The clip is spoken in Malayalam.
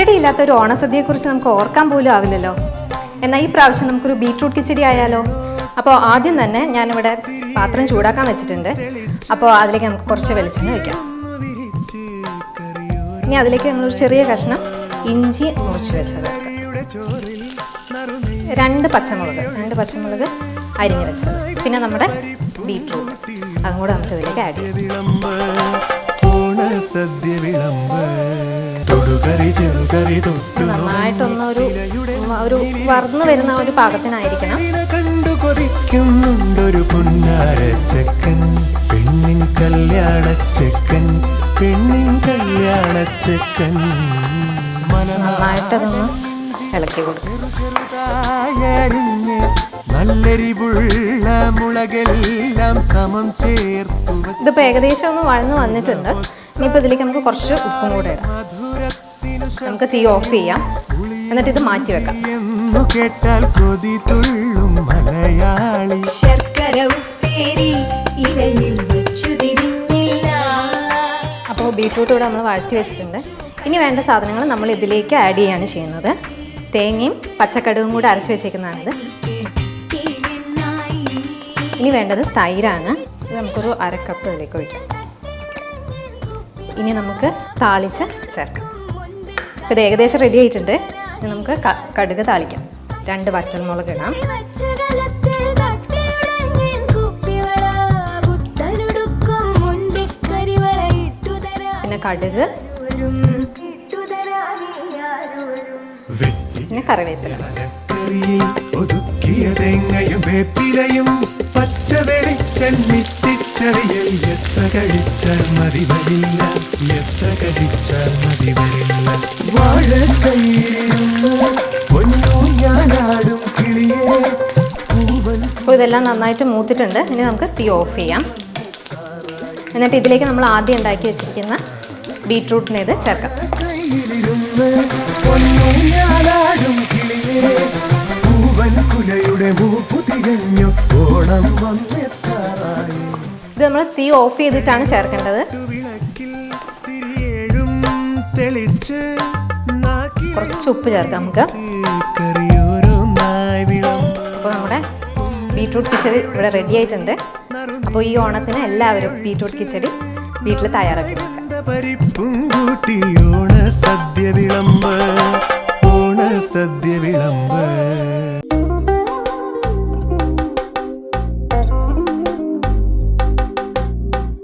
ഇല്ലാത്ത ഒരു ഓണസദ്യയെക്കുറിച്ച് നമുക്ക് ഓർക്കാൻ പോലും ആവില്ലല്ലോ. എന്നാൽ ഈ പ്രാവശ്യം നമുക്കൊരു ബീട്രൂട്ട് കിച്ചടി ആയാലോ? അപ്പോൾ ആദ്യം തന്നെ ഞാനിവിടെ പാത്രം ചൂടാക്കാൻ വെച്ചിട്ടുണ്ട്. അപ്പോൾ അതിലേക്ക് നമുക്ക് കുറച്ച് വെളിച്ചെണ്ണ ഒഴിക്കാം. ഇനി അതിലേക്ക് നമ്മളൊരു ചെറിയ കഷ്ണം ഇഞ്ചി മുറിച്ച് വെച്ചത്. രണ്ട് പച്ചമുളക് രണ്ട് പച്ചമുളക് അരിഞ്ഞ് വെച്ചത്. പിന്നെ നമ്മുടെ ബീട്രൂട്ട്. അതും കൂടെ നമുക്ക് ഇതിലേക്ക് ആഡ് ചെയ്യാം. വിളമ്പ് ഓണസദ്യ വിളമ്പ് തൊടുകറി ചെറുകറി തൊട്ടു നന്നായിട്ടൊന്ന് ഒരു വർന്നു വരുന്ന ഒരു പാകത്തിനായിരിക്കണം. കണ്ടു കൊതിക്കുന്നുണ്ടൊരു പുന്നാര ചെക്കൻ. പെണ്ണിൻ കല്യാണ ചെക്കൻ പെണ്ണിൻ കല്യാണ ചെക്കൻ. നന്നായിട്ടതൊന്ന് ഇളക്കി കൊടുക്കും. ചെറുതായരിഞ്ഞ് നല്ലെരിവുള്ള മുളകെല്ലാം സമം ചേർത്തു ഇതിപ്പോൾ ഏകദേശം ഒന്ന് വഴന്ന് വന്നിട്ടുണ്ട്. ഇനിയിപ്പോൾ ഇതിലേക്ക് നമുക്ക് കുറച്ച് ഉപ്പും കൂടെ ഇടാം. നമുക്ക് തീ ഓഫ് ചെയ്യാം. എന്നിട്ട് ഇത് മാറ്റി വെക്കാം. കേട്ടാൽ കൊതി തുള്ളും മലയാളി. ശർക്കര ഉപ്പേരി ഇലയിൽ വെച്ചു തിരിഞ്ഞില്ല. അപ്പോൾ ബീട്രൂട്ട് ഇവിടെ നമ്മൾ വഴറ്റി വെച്ചിട്ടുണ്ട്. ഇനി വേണ്ട സാധനങ്ങൾ നമ്മൾ ഇതിലേക്ക് ആഡ് ചെയ്യാണ് ചെയ്യുന്നത്. തേങ്ങയും പച്ചക്കടുവും കൂടെ അരച്ച് വെച്ചേക്കുന്നതാണിത്. ഇനി വേണ്ടത് തൈരാണ്. ഇത് നമുക്കൊരു അരക്കപ്പ് ഇതിലേക്ക് ഒഴിക്കാം. ഇനി നമുക്ക് താളിച്ച് ചേർക്കാം. അപ്പോൾ ഇത് ഏകദേശം റെഡി ആയിട്ടുണ്ട്. നമുക്ക് കടുക് താളിക്കാം. രണ്ട് വറ്റൽമുളക് ഇടാം. പിന്നെ കടുക്. പിന്നെ കറിവേപ്പില. ഒതുക്കിയ തേങ്ങയും പച്ച ഇതെല്ലാം നന്നായിട്ട് മൂത്തിട്ടുണ്ട്. ഇനി നമുക്ക് തീ ഓഫ് ചെയ്യാം. എന്നിട്ട് ഇതിലേക്ക് നമ്മൾ ആദ്യം ഉണ്ടാക്കി വെച്ചിരിക്കുന്ന ബീട്രൂട്ടിനെ ഇത് ചേർക്കാം. ഇത് നമ്മൾ തീ ഓഫ് ചെയ്തിട്ടാണ് ചേർക്കേണ്ടത്. കുറച്ച് ഉപ്പ് ചേർക്കാം നമുക്ക്. ബീട്രൂട്ട് കിച്ചടി ഇവിടെ റെഡി ആയിട്ടുണ്ട്. അപ്പോൾ ഈ ഓണത്തിന് എല്ലാവരും ബീട്രൂട്ട് കിച്ചടി വീട്ടിൽ തയ്യാറാക്കി ഓണ സദ്യ